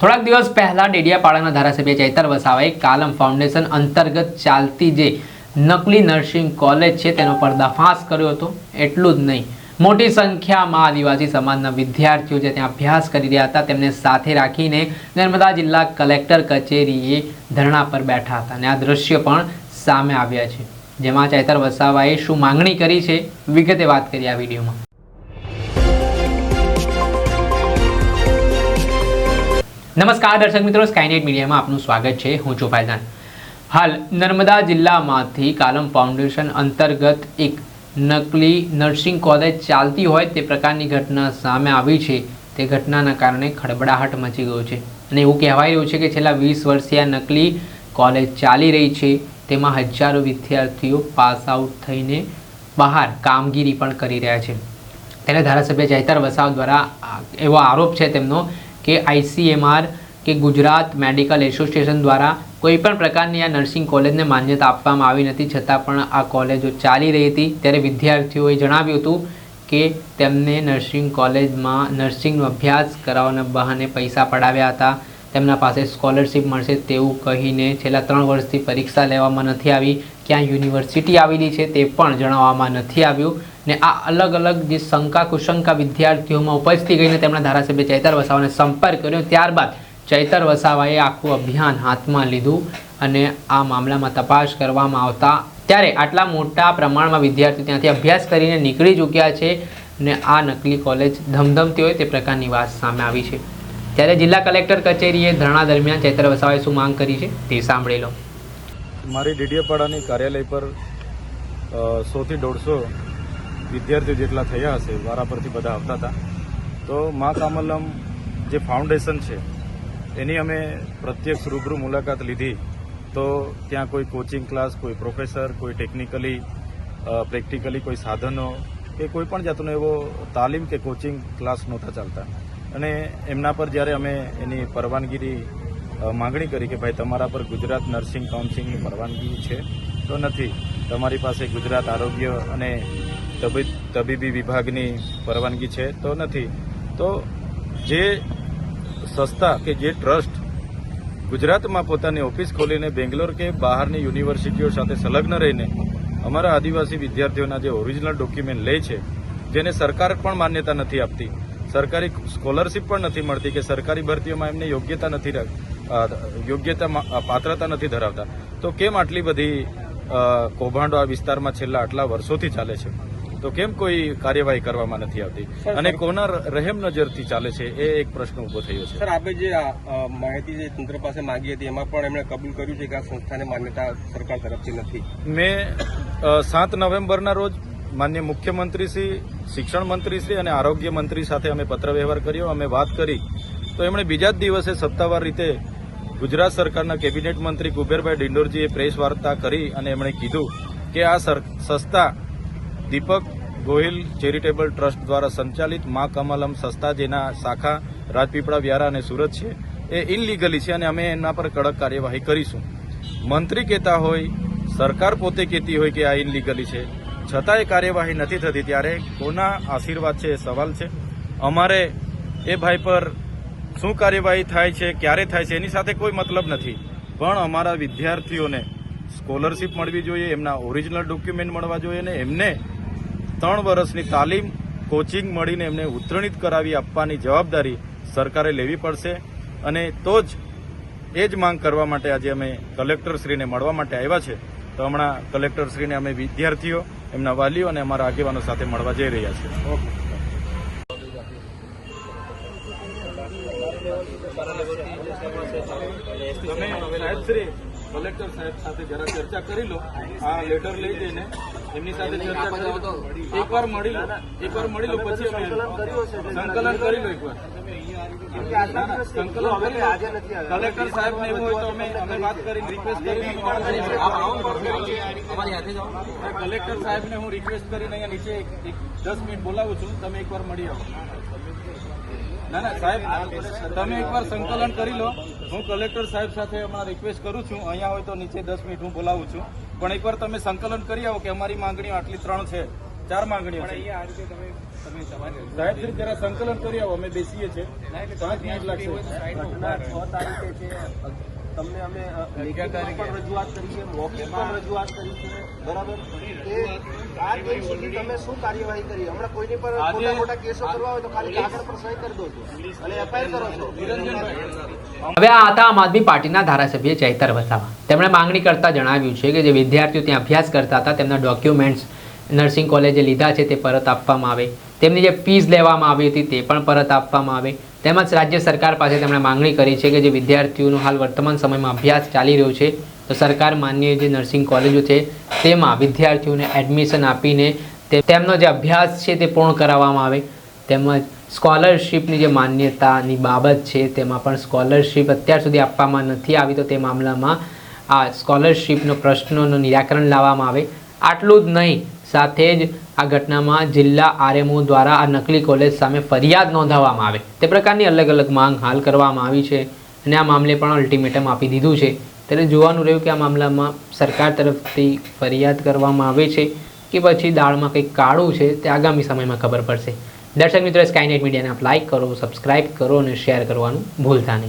થોડાક દિવસ પહેલા ડેડિયાપાડાના ધારાસભ્ય ચૈતર વસાવાએ કાલમ ફાઉન્ડેશન અંતર્ગત ચાલતી જે નકલી નર્સિંગ કોલેજ છે તેનો પર્દાફાશ કર્યો હતો. એટલું જ નહીં. મોટી સંખ્યામાં આદિવાસી સમાજના વિદ્યાર્થીઓ જે ત્યાં અભ્યાસ કરી રહ્યા હતા, તેમને સાથે રાખીને નર્મદા જિલ્લા કલેક્ટર કચેરીએ ધરણા પર બેઠા હતા. અને આ દ્રશ્ય પણ સામે આવ્યા છે. જેમાં ચૈતર વસાવાએ શું માંગણી કરી છે, વિગતે વાત કરી આ વિડીયોમાં. નમસ્કાર દર્શક મિત્રો સ્કાયનેટ મીડિયામાં આપનું સ્વાગત છે. હું છું ફાયદાન હાલ નર્મદા જિલ્લામાંથી કાલમ ફાઉન્ડેશન અંતર્ગત એક નકલી નર્સિંગ કોલેજ ચાલતી હોય તે પ્રકારની ઘટના સામે આવી છે. તે ઘટનાના કારણે ખળબડાહટ મચી ગયો છે. અને એવું કહેવાય રહ્યું છે કે છેલ્લા વીસ વર્ષથી આ નકલી કોલેજ ચાલી રહી છે. તેમાં હજારો વિદ્યાર્થીઓ પાસ આઉટ થઈને બહાર કામગીરી પણ કરી રહ્યા છે. ત્યારે ધારાસભ્ય ચૈતર વસાવ દ્વારા એવો આરોપ છે તેમનો કે આઈસીએમઆર કે ગુજરાત મેડિકલ એસોસિએશન દ્વારા કોઈ પણ પ્રકારની આ નર્સિંગ કોલેજને માન્યતા આપવામાં આવી નથી. છતાં પણ આ કોલેજો ચાલી રહી હતી. ત્યારે વિદ્યાર્થીઓએ જણાવ્યું હતું કે તેમને નર્સિંગ કોલેજમાં નર્સિંગનો અભ્યાસ કરાવવાના બહાને પૈસા પડાવ્યા હતા. તેમના પાસે સ્કોલરશિપ મળશે તેવું કહીને છેલ્લા ત્રણ વર્ષથી પરીક્ષા લેવામાં નથી આવી. ક્યાં યુનિવર્સિટી આવેલી છે તે પણ જણાવવામાં નથી આવ્યું ને આ અલગ અલગ જે શંકા કુશંકા વિદ્યાર્થીઓમાં ઉપજતી ગઈને તેમના ધારાસભ્ય ચૈતર વસાવાને સંપર્ક કર્યો. ત્યારબાદ ચૈતર વસાવાએ આખું અભિયાન હાથમાં લીધું અને આ મામલામાં તપાસ કરવામાં આવતા ત્યારે આટલા મોટા પ્રમાણમાં વિદ્યાર્થીઓ ત્યાંથી અભ્યાસ કરીને નીકળી ચૂક્યા છે ને આ નકલી કોલેજ ધમધમતી હોય તે પ્રકારની વાત સામે આવી છે. ત્યારે જિલ્લા કલેક્ટર કચેરીએ ધરણા દરમિયાન ચૈત્ર વસાવાએ શું માંગ કરી છે તે સાંભળી લો. મારી ડીડીએપાડાની કાર્યાલય પર સોથી દોઢસો વિદ્યાર્થીઓ જેટલા થયા હશે વારા પરથી બધા આવતા હતા. તો મા કામલમ જે ફાઉન્ડેશન છે, એની અમે પ્રત્યક્ષ રૂબરૂ મુલાકાત લીધી. તો ત્યાં કોઈ કોચિંગ ક્લાસ, કોઈ પ્રોફેસર, કોઈ ટેકનિકલી પ્રેક્ટિકલી કોઈ સાધનો કે કોઈ પણ જાતનો એવો તાલીમ કે કોચિંગ ક્લાસ નહોતા ચાલતા. અને એમના પર જ્યારે અમે એની પરવાનગીની માગણી કરી કે ભાઈ તમારા પર ગુજરાત નર્સિંગ કાઉન્સિલની પરવાનગી છે, તો નથી. તમારી પાસે ગુજરાત આરોગ્ય અને તબી તબીબી વિભાગની પરવાનગી છે, તો નથી. તો જે સંસ્થા કે જે ટ્રસ્ટ ગુજરાતમાં પોતાની ઓફિસ ખોલીને બેંગ્લોર કે બહારની યુનિવર્સિટીઓ સાથે સંલગ્ન રહીને અમારા આદિવાસી વિદ્યાર્થીઓના જે ઓરિજિનલ ડોક્યુમેન્ટ લે છે, જેને સરકાર પણ માન્યતા નથી આપતી સરકારી સ્કોલરશિપ પણ નથી મળતી કે સરકારી ભરતીઓમાં એમને યોગ્યતા નથી યોગ્યતા પાત્રતા નથી ધરાવતા. તો કેમ આટલી બધી કૌભાંડો આ વિસ્તારમાં છેલ્લા આટલા વર્ષોથી ચાલે છે? તો કેમ કોઈ કાર્યવાહી કરવામાં નથી આવતી? અને કોના રહેમ નજરથી ચાલે છે? એ એક પ્રશ્ન ઊભો થયો છે. સર આપે જે માહિતી જે તંત્ર પાસે માંગી હતી એમાં પણ એમણે કબૂલ કર્યું છે કે આ સંસ્થાને માન્યતા સરકાર તરફથી નથી. મેં સાત નવેમ્બરના રોજ માન્ય મુખ્યમંત્રી શ્રી, શિક્ષણ મંત્રી શ્રી અને આરોગ્ય મંત્રી સાથે અમે પત્રવ્યવહાર કર્યો, અમે વાત કરી. તો એમણે બીજા જ દિવસે સત્તાવાર રીતે ગુજરાત સરકારના કેબિનેટ મંત્રી કુબેરભાઈ ડિંડોરજીએ પ્રેસ વાર્તા કરી અને એમણે કીધું કે આ સંસ્થા દીપક ગોહિલ ચેરિટેબલ ટ્રસ્ટ દ્વારા સંચાલિત મા કમલમ સંસ્થા જેના શાખા રાજપીપળા, વ્યારા અને સુરત છે, એ ઇનલીગલી છે અને અમે એના પર કડક કાર્યવાહી કરીશું. મંત્રી કહેતા હોય, સરકાર પોતે કહેતી હોય કે આ ઇનલીગલી છે. છતાં એ કાર્યવાહી નથી થતી ત્યારે કોના આશીર્વાદ છે એ સવાલ છે. અમારે એ ભાઈ પર શું કાર્યવાહી થાય છે, ક્યારે થાય છે, એની સાથે કોઈ મતલબ નથી. પણ અમારા વિદ્યાર્થીઓને સ્કોલરશિપ મળવી જોઈએ, એમના ઓરિજિનલ ડોક્યુમેન્ટ મળવા જોઈએ અને એમને ત્રણ વર્ષની તાલીમ, કોચિંગ મળીને એમને ઉત્તરણિત કરાવી આપવાની જવાબદારી સરકારે લેવી પડશે. અને તો જ એ જ માંગ કરવા માટે આજે અમે કલેક્ટરશ્રીને મળવા માટે આવ્યા છે. તો હમણાં કલેક્ટરશ્રીને અમે વિદ્યાર્થીઓ એમના વાલીઓ અને અમારા આગેવાનો સાથે મળવા જઈ રહ્યા છે. કલેક્ટર સાહેબ સાથે જરા ચર્ચા કરી લો. આ લેટર લઈ જઈને એમની સાથે ચર્ચા કરી. એકવાર મળી લો. એકવાર મળી લો પછી અમે સંકલન કરી લો. એકવાર કરી કલેક્ટર સાહેબ ને એવું હોય તો અમે અમે વાત કરીને રિક્વેસ્ટ કરીને કલેક્ટર સાહેબ ને હું રિક્વેસ્ટ કરીને અહીંયા નીચે દસ મિનિટ બોલાવું છું. તમે એકવાર મળી આવો. ના ના સાહેબ તમે એકવાર સંકલન કરી લો. હું કલેક્ટર સાહેબ સાથે હમણાં રિક્વેસ્ટ કરું છું. અહીંયા હોય તો નીચે દસ મિનિટ હું બોલાવું છું. પણ એકવાર તમે સંકલન કરી આવો કે અમારી માંગણીઓ આટલી ત્રણ છે ચાર માંગણીઓ સાહેબ જરા સંકલન કરી આવો અમે બેસીએ છીએ. પાંચ મિનિટ લાગશે. તમને અમે પણ રજૂઆત કરી છે મૌખિક પણ રજૂઆત કરી છે બરાબર? આ સુધી તમે શું કાર્યવાહી કરી? હમણાં કોઈની પર મોટા મોટા કેસો કરવા હોય તો ખાલી કાગળ પર સહી કરી દો છો. અને એફઆઈઆર કરો છો. હવે આ હતા આમ આદમી પાર્ટીના ધારાસભ્ય ચૈતર વસાવા. તેમણે માંગણી કરતા જણાવ્યું છે કે જે વિદ્યાર્થીઓ ત્યાં અભ્યાસ કરતા હતા તેમના ડોક્યુમેન્ટ્સ નર્સિંગ કોલેજે લીધા છે તે પરત આપવામાં આવે. તેમની જે ફીસ લેવામાં આવી હતી તે પણ પરત આપવામાં આવે. તેમજ રાજ્ય સરકાર પાસે તેમણે માંગણી કરી છે કે જે વિદ્યાર્થીઓનો હાલ વર્તમાન સમયમાં અભ્યાસ ચાલી રહ્યો છે, તો સરકાર માન્ય જે નર્સિંગ કોલેજો છે, તેમાં વિદ્યાર્થીઓને એડમિશન આપીને તેમનો જે અભ્યાસ છે તે પૂર્ણ કરાવવામાં આવે. તેમજ સ્કોલરશીપની જે માન્યતાની બાબત છે, તેમાં પણ સ્કોલરશિપ અત્યાર સુધી આપવામાં નથી આવી, તો તે મામલામાં આ સ્કોલરશીપનો પ્રશ્નોનું નિરાકરણ લાવવામાં આવે. આટલું જ નહીં, સાથે જ આ ઘટનામાં જિલ્લા આરએમઓ દ્વારા આ નકલી કોલેજ સામે ફરિયાદ નોંધાવવામાં આવે. તે પ્રકારની અલગ અલગ માંગ હાલ કરવામાં આવી છે અને આ મામલે પણ અલ્ટિમેટમ આપી દીધું છે. ત્યારે જોવાનું રહ્યું કે આ મામલામાં સરકાર તરફથી ફરિયાદ કરવામાં આવે છે કે પછી દાળમાં કંઈક કાળું છે તે આગામી સમયમાં ખબર પડશે. દર્શક મિત્રો સ્કાયનેટ મીડિયાને આપ લાઇક કરો સબસ્ક્રાઇબ કરો અને શેર કરવાનું ભૂલતા નહીં.